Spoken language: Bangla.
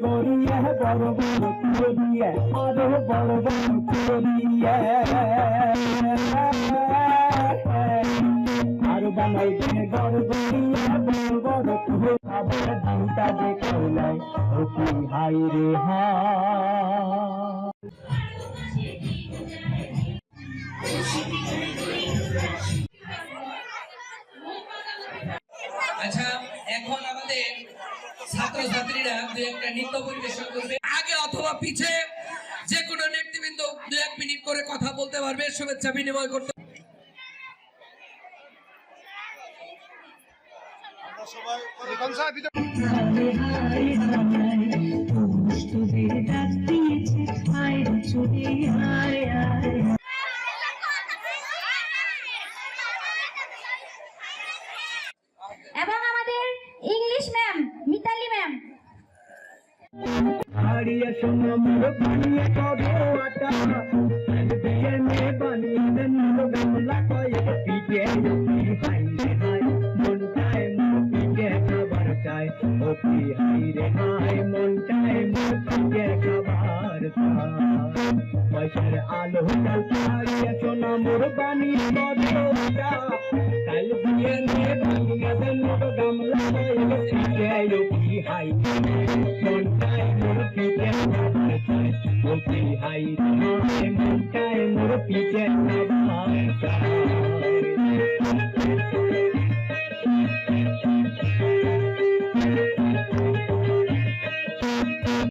বড় বড় করিয়া আরও বড় বড় করিয়া আর বানাইবেন বড় করিয়া বড় বড় করে আবার দিনটা দেখো নাই ও কি হাই রে হাই আচ্ছা এখন আমাদের ছাত্রছাত্রীরা দু একটা নৃত্য পরিবেশন করবে। আগে অথবা পিছে যে কোনো নেতৃবৃন্দ দু এক মিনিট করে কথা বলতে পারবে। শুভেচ্ছা বিনিময় করতে আয় এবং হারিয়ে শোনো মোর বানিয়ে করো আটা। বিয়ে মে বানিয়ে দেন গামলা কয়ে পিটে হাই হাই মন চায় মোর পিটে খাবার চায়। ও কি হাই রে হাই মন চায় মোর পিটে খাবার চায়। পয়সার আলো চাল হারিয়ে শোনো মোর বানিয়ে করো আটা। কাল বিয়ে মে বানিয়ে ওকে হাই মনটায় মোর পিঠে